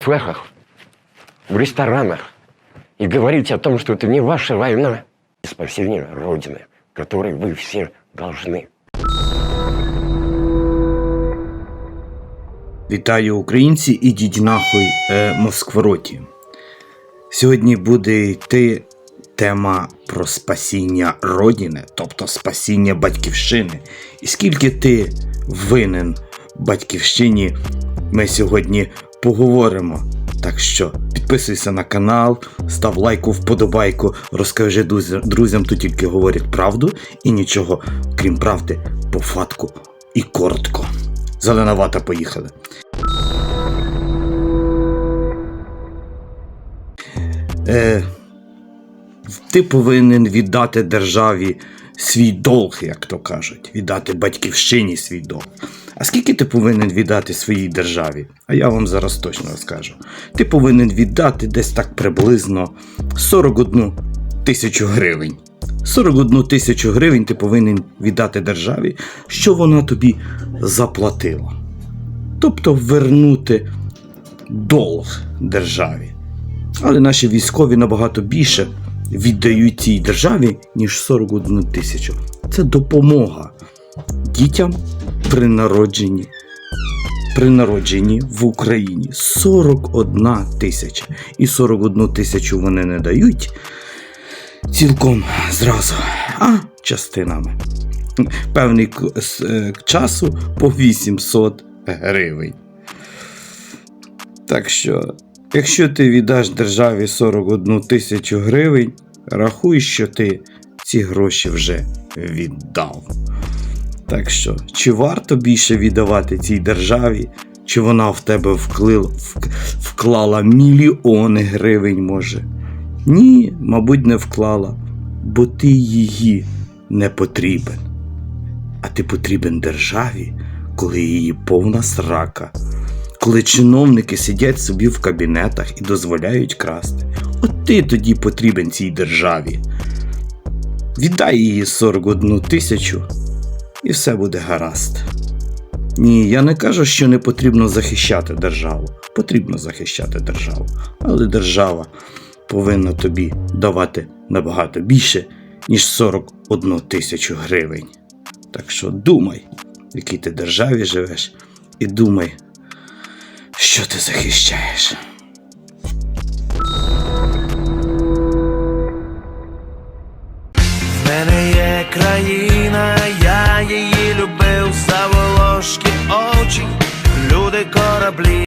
флехах, в ресторанах и говорите о том, что это не ваша война, спасение Родины, которой вы все должны. Вітаю українці, ідіть нахуй е, Москвороті. Сьогодні буде йти тема про спасіння Родини, тобто спасіння батьківщини. І скільки ти винен батьківщині, ми сьогодні поговоримо. Так що підписуйся на канал, став лайку, вподобайку, розкажи друзям, то тільки говорять правду і нічого, крім правди, по фатку і коротко. Зеленовата, поїхали. Е, ти повинен віддати державі свій долг, як то кажуть, віддати батьківщині свій долг. А скільки ти повинен віддати своїй державі? А я вам зараз точно скажу. Ти повинен віддати десь так приблизно 41 тисячу гривень. 41 тисячу гривень ти повинен віддати державі, що вона тобі заплатила. Тобто вернути долг державі. Але наші військові набагато більше віддають цій державі, ніж 41 тисячу. Це допомога дітям при народженні. При народженні в Україні 41 тисяча. І 41 тисячу вони не дають цілком зразу, а частинами. Певний е, часу по 800 гривень. Так що, якщо ти віддаш державі 41 тисячу гривень, рахуй, що ти ці гроші вже віддав. Так що, чи варто більше віддавати цій державі, чи вона в тебе вклила, вк- вклала мільйони гривень, може? Ні, мабуть, не вклала, бо ти її не потрібен. А ти потрібен державі, коли її повна срака коли чиновники сидять собі в кабінетах і дозволяють красти. От ти тоді потрібен цій державі. Віддай її 41 тисячу, і все буде гаразд. Ні, я не кажу, що не потрібно захищати державу. Потрібно захищати державу. Але держава повинна тобі давати набагато більше, ніж 41 тисячу гривень. Так що думай, в якій ти державі живеш, і думай, що ти захищаєш? В мене є країна,